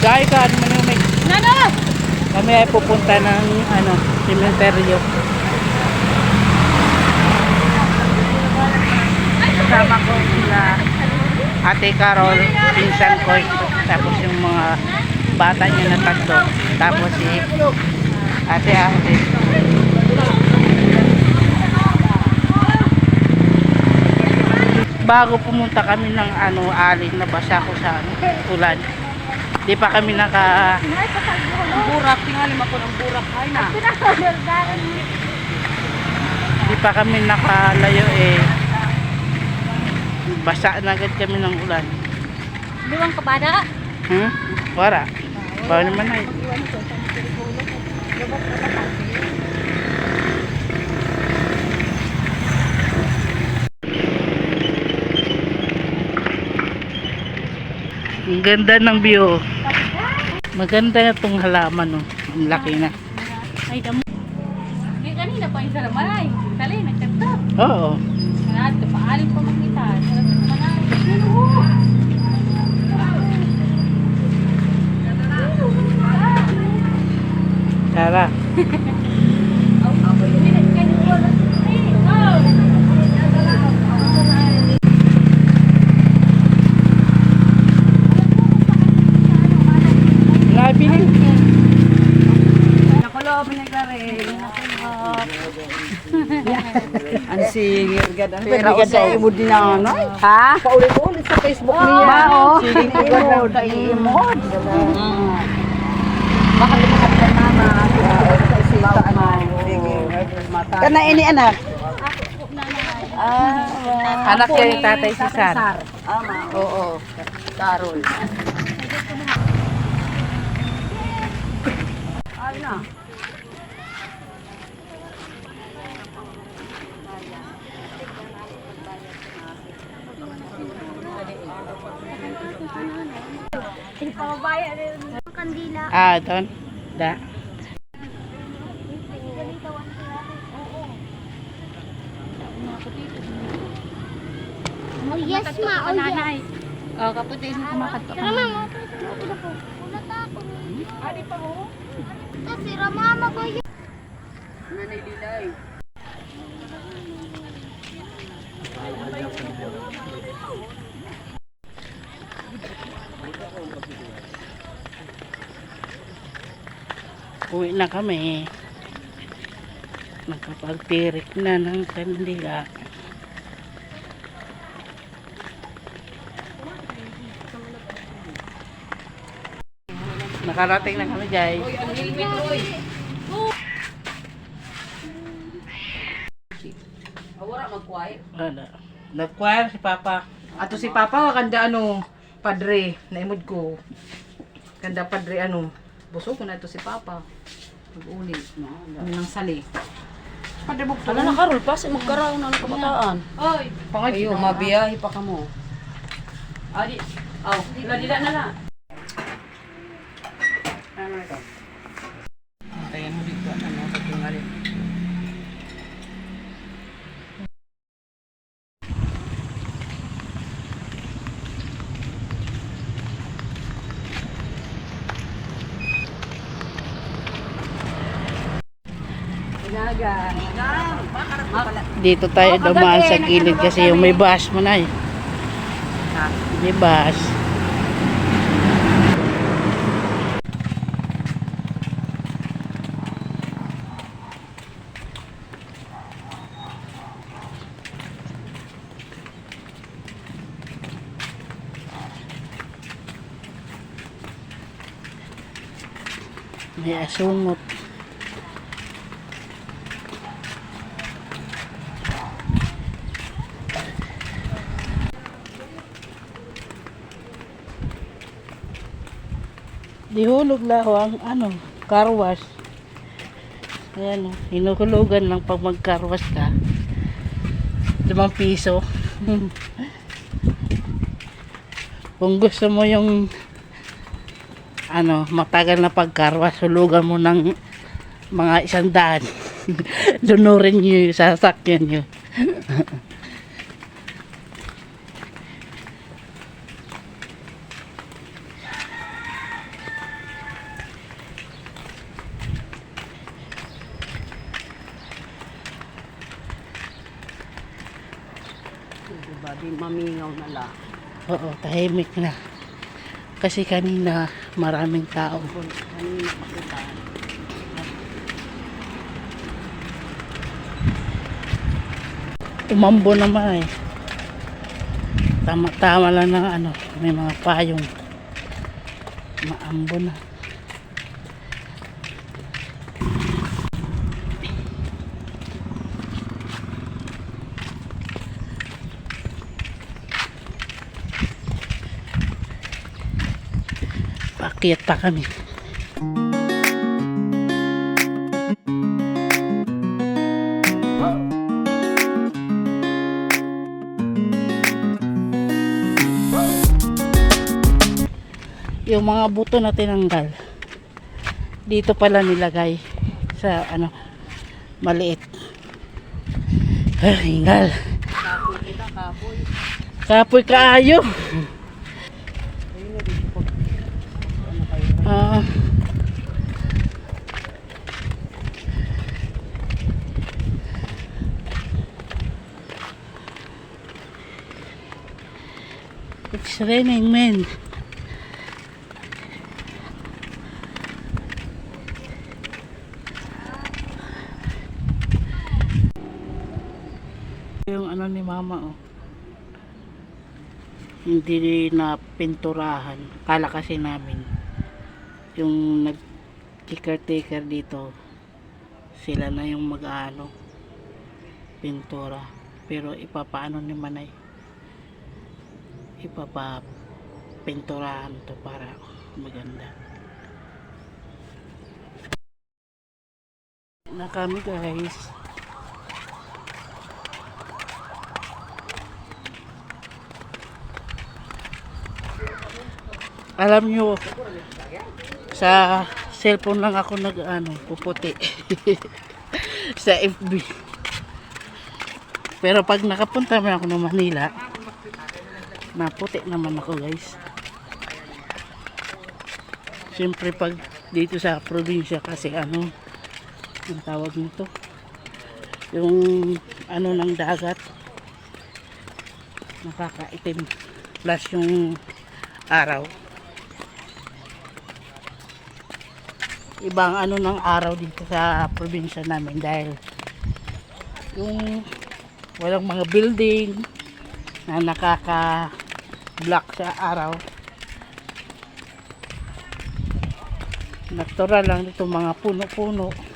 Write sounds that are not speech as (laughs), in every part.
Gaya ka, ano man yung may... Nano! Kami ay pupunta ng, ano, cementerio. Kasama ko sila Ate Carol, pinsan ko, tapos yung mga bata niya na tatlo, tapos si Ate Ate. Bago pumunta kami ng ano, alin na basa ko sa ano, ulan. Di pa kami naka Burak, tingali mo po ng burak. Ay na. Di pa kami nakalayo eh. Basa na agad kami ng ulan. Luwang kabada. Hmm? Wala. Bawa naman ay. Ang ganda ng view. Maganda na itong halaman. Oh. Ang laki na. Ay, damo. Hindi kanina pa yung salaman ay. Tali, nagtagtag. Oo. Manad, paalim pa makita. Sarap ng manay. Tara. (laughs) Nabili. Nakulo, pinaglaring. Ang singir gad ang pera ka sa daw. imo din ang ano. Ha? Paulit-ulit sa Facebook niya. Ba, oh. Sige imo sa imo. Baka lumakat ka mama. Kana ini anak. Ah, Anak niya yung tatay si Sar. ama. Oo. Carol. Na. Kandila. Ah, doon. Da. Oh, yes, ma. Oh, yes. Oh, kaputin mo kumakato. Tara, mama. Ulat ako. Ari pa mo? Kasi ramama ko yun. Nanay. Uwi na kami. Nakapagtirik na ng kandila. Nakarating na kami guys. Awara magkway. Ano? Nag-choir si Papa. Ato si Papa kanda ano padre naimod ko. Kanda padre ano. Busog ko na ito si Papa. Mag-uli. Ano nang sali. Padre mo Ano na karol pa? Si magkaraw na ng kabataan. Oy, pangayo mabiyahe pa kamo. Adi. Aw, dila dila na na. Ano ito? Antayin mo dito ano sa tingali. Dito tayo dumaan sa gilid kasi yung may bus mo na eh. May bus. May asungot. Dihulog laho ang ano, car wash. Ayan o, hinuhulugan lang pag mag wash ka. Limang piso. (laughs) Kung gusto mo yung ano, matagal na pag car wash, hulugan mo ng mga isang daan. (laughs) Lunurin nyo yung sasakyan nyo. Di mamingaw na lang. Oo, tahimik na. Kasi kanina maraming tao. Kanina. Umambo naman eh. Tama-tama lang ng ano, may mga payong. Maambo na. Pakyat pa kami. yung mga buto na tinanggal dito pala nilagay sa ano maliit. Ah, hingal kapoy kaayo ah It's raining, man. Yung ano ni mama oh. Hindi na pinturahan. Kala kasi namin yung nag caretaker dito sila na yung mag-ano pintura. Pero ipapaano ni Manay ipapa pinturahan to para maganda. Na kami guys. alam nyo sa cellphone lang ako nag ano puputi. (laughs) Sa FB pero pag nakapunta naman ako ng Manila naputi naman ako guys. Siyempre pag dito sa probinsya kasi ano ang tawag nito? Yung ano ng dagat nakakaitim. Plus yung araw ibang ano ng araw dito sa probinsya namin dahil yung walang mga building na nakaka block sa araw. Natural lang dito mga puno-puno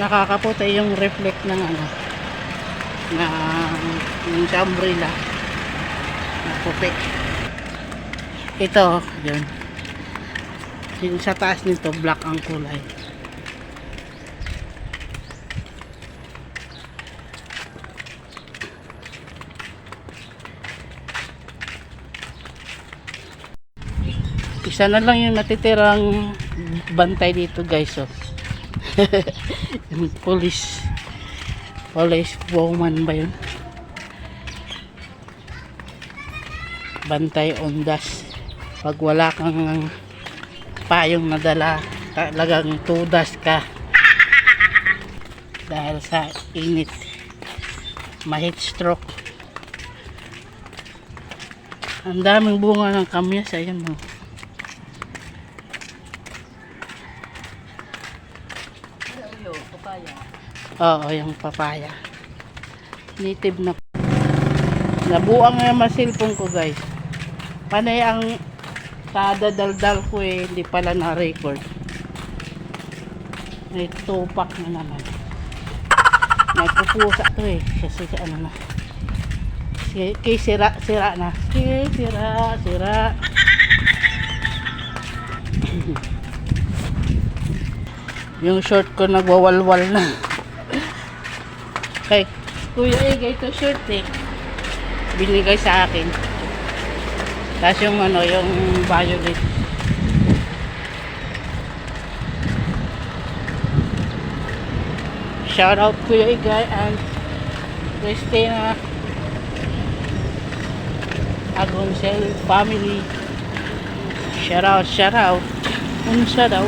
nakakaputi yung reflect ng ano na yung sa umbrella na puti. Ito yun. Yung sa taas nito black ang kulay. Isa na lang yung natitirang bantay dito guys oh. (laughs) yung police. Police woman ba yun? Bantay ondas. Pag wala kang payong nadala talagang tudas ka. (laughs) Dahil sa init. Ma-heat stroke. Ang daming bunga ng kamyas ayan mo Oo, yung papaya. Native na. Nabuang nga yung cellphone ko guys. Panay ang kadadaldal ko eh, hindi pala na-record. May tupak na naman. Nagpupusa to eh. Kasi ano na. Kay sira, sira na. Kay sira, sira. (clears throat) yung short ko nagwawalwal na. Kuya Egay ito short eh. Binigay sa akin. Tapos yung ano, yung violet. Shout out Kuya Egay and Christina. Agoncel family. Shout out, shout out. Unsa daw?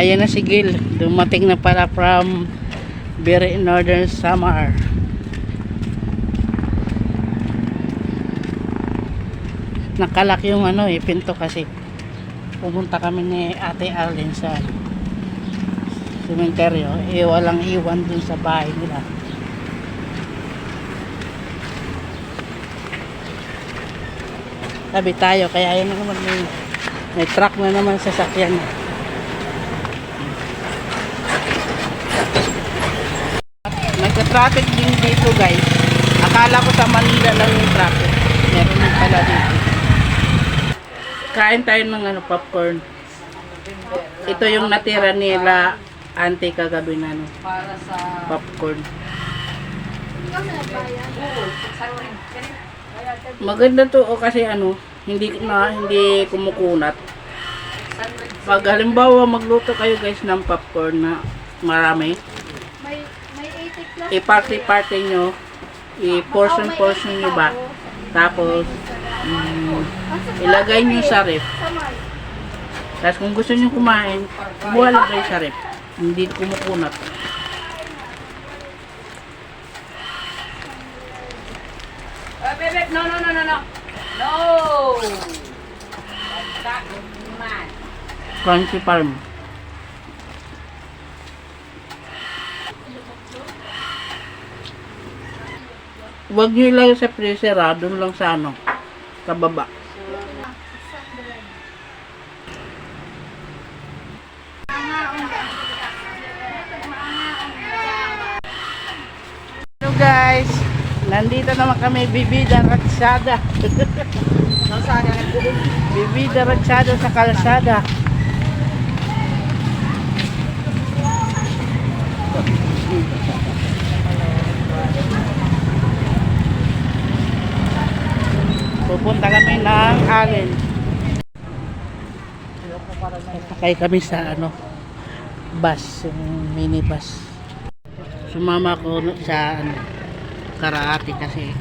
Ayan na si Gil. Dumating na pala from very northern Samar. Nakalak yung ano eh, pinto kasi. Pumunta kami ni Ate Arlene sa sementeryo. Eh, walang iwan dun sa bahay nila. Sabi tayo, kaya ayun na naman may, may truck na naman sa sakyan. Nagka-traffic din dito guys. Akala ko sa Manila lang yung traffic. Meron din pala dito. Kain tayo ng ano, popcorn. Ito yung natira nila ante kagabi na ano, Para sa... popcorn. Maganda to o kasi ano, hindi na hindi kumukunat. Pag halimbawa magluto kayo guys ng popcorn na marami, May, may 80 plus. I-party-party nyo, i-portion-portion nyo ba, tapos mm, ilagay nyo sa ref. Tapos kung gusto nyo kumain, buha lang kayo sa ref. Hindi kumukunat. Ah, no, no, no, no, no. No! Crunchy Farm. Huwag nyo ilagay sa freezer ha, dun lang sa ano, sa baba. Hello guys, nandito naman kami bibida ratsada. (laughs) bibida ratsada sa kalsada. Pupunta kami ng Allen. Sakay kami sa ano, bus, yung minibus. Sumama ko sa ano, Karaati kasi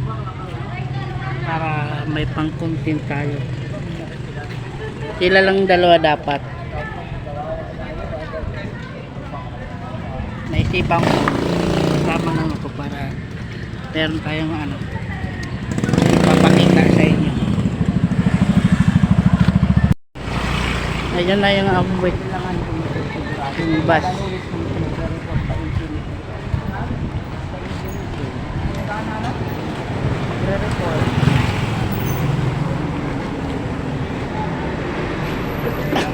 para may pang-content tayo. Sila lang dalawa dapat. Naisipan ko kasama lang ako para meron tayong ano Ayun na yung amoy. Yung bus.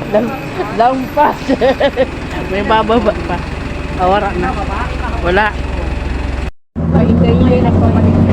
Lam lampas. (laughs) May bababa pa. Awara na. Wala. Paintay-intay na pamalit.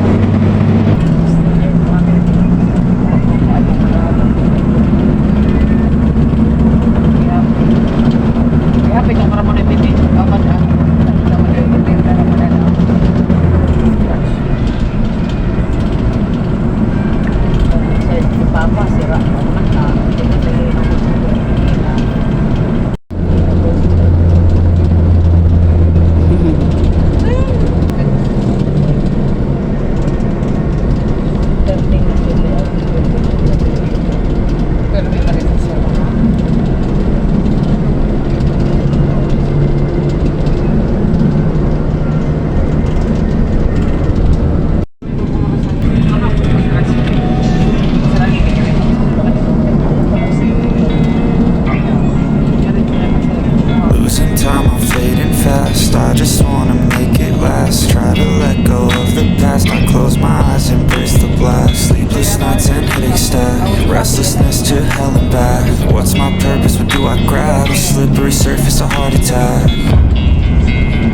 A heart attack.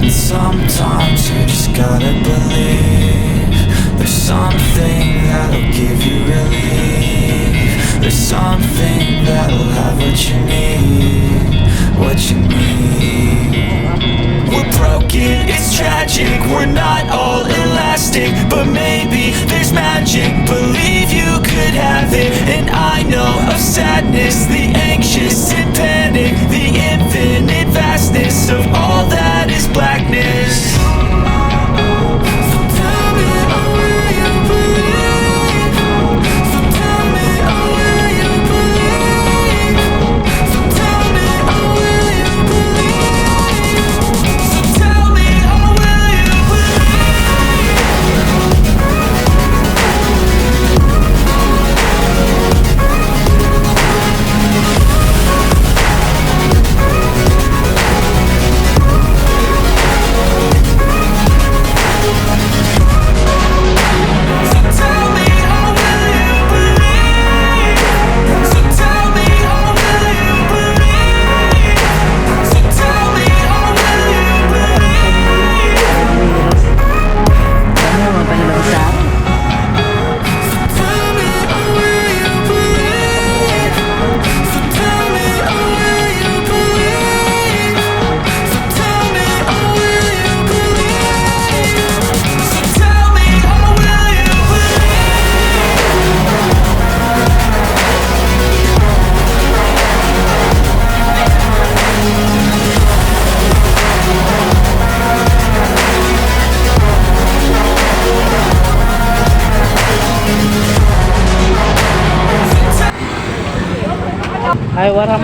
And sometimes you just gotta believe. There's something that'll give you relief. There's something that'll have what you need. What you need. We're broken, it's tragic, we're not all elastic But maybe there's magic, believe you could have it And I know of sadness, the anxious and panic The infinite vastness of all that is blackness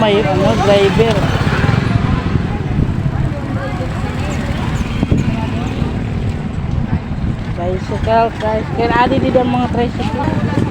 may ano, driver. Tricycle, tricycle. Adi di mga tricycle.